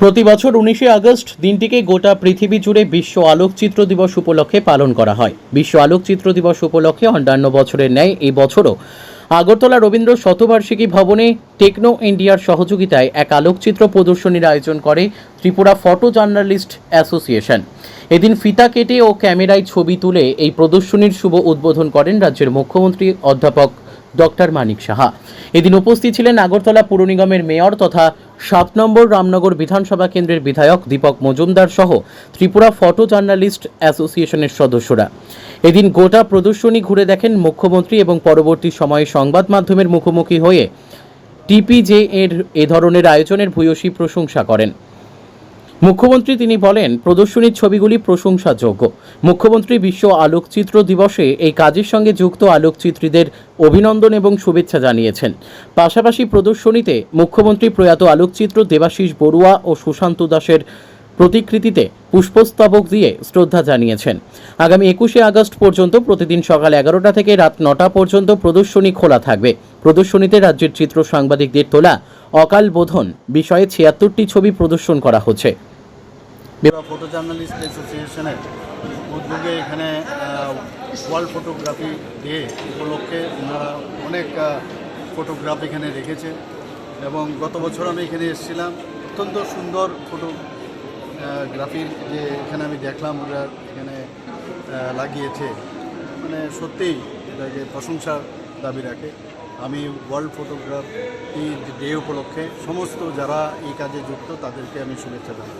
প্রতি বছর উনিশে আগস্ট দিনটিকে গোটা পৃথিবী জুড়ে বিশ্ব আলোকচিত্র দিবস উপলক্ষে পালন করা হয়। বিশ্ব আলোকচিত্র দিবস উপলক্ষে অন্যান্য বছরের ন্যায় এই বছরও আগরতলা রবীন্দ্র শতবার্ষিকী ভবনে টেকনো ইন্ডিয়ার সহযোগিতায় এক আলোকচিত্র প্রদর্শনীর আয়োজন করে ত্রিপুরা ফটো জার্নালিস্ট অ্যাসোসিয়েশন। এদিন ফিতা কেটে ও ক্যামেরায় ছবি তুলে এই প্রদর্শনীর শুভ উদ্বোধন করেন রাজ্যের মুখ্যমন্ত্রী অধ্যাপক ডক্টর মানিক সাহা। এদিন উপস্থিত ছিলেন আগরতলা পুর নিগমের মেয়র তথা সাত নম্বর রামনগর বিধানসভা কেন্দ্রের বিধায়ক দীপক মজুমদার সহ ত্রিপুরা ফটো জার্নালিস্ট অ্যাসোসিয়েশনের সদস্যরা। এদিন গোটা প্রদর্শনী ঘুরে দেখেন মুখ্যমন্ত্রী এবং পরবর্তী সময়ে সংবাদ মাধ্যমের মুখোমুখি হয়ে টিপিজে এর এ ধরনের আয়োজনের ভূয়সী প্রশংসা করেন। মুখ্যমন্ত্রী তিনি বলেন, প্রদর্শনীর ছবিগুলি প্রশংসাযোগ্য। মুখ্যমন্ত্রী বিশ্ব আলোকচিত্র দিবসে এই কাজের সঙ্গে যুক্ত আলোকচিত্রীদের অভিনন্দন এবং শুভেচ্ছা জানিয়েছেন। পাশাপাশি প্রদর্শনীতে মুখ্যমন্ত্রী প্রয়াত আলোকচিত্র দেবাশিস বড়ুয়া ও সুশান্ত দাসের প্রতিকৃতিতে পুষ্পস্তবক দিয়ে শ্রদ্ধা জানিয়েছেন। আগামী একুশে আগস্ট পর্যন্ত প্রতিদিন সকাল এগারোটা থেকে রাত নটা পর্যন্ত প্রদর্শনী খোলা থাকবে। প্রদর্শনীতে রাজ্যের চিত্র সাংবাদিকদের তোলা অকাল বোধন বিষয়ে ছিয়াত্তরটি ছবি প্রদর্শন করা হচ্ছে। ফটো জার্নালিস্ট অ্যাসোসিয়েশনের উদ্যোগে এখানে ওয়ার্ল্ড ফটোগ্রাফি ডে উপলক্ষে ওনারা অনেক ফটোগ্রাফ এখানে রেখেছে এবং গত বছর আমি এখানে এসেছিলাম। অত্যন্ত সুন্দর ফটো গ্রাফির যে এখানে আমি দেখলাম ওরা এখানে লাগিয়েছে। মানে সত্যিই এটাকে প্রশংসার দাবি রাখে। আমি ওয়ার্ল্ড ফটোগ্রাফি ডে উপলক্ষে সমস্ত যারা এই কাজে যুক্ত তাদেরকে আমি শুভেচ্ছা জানাই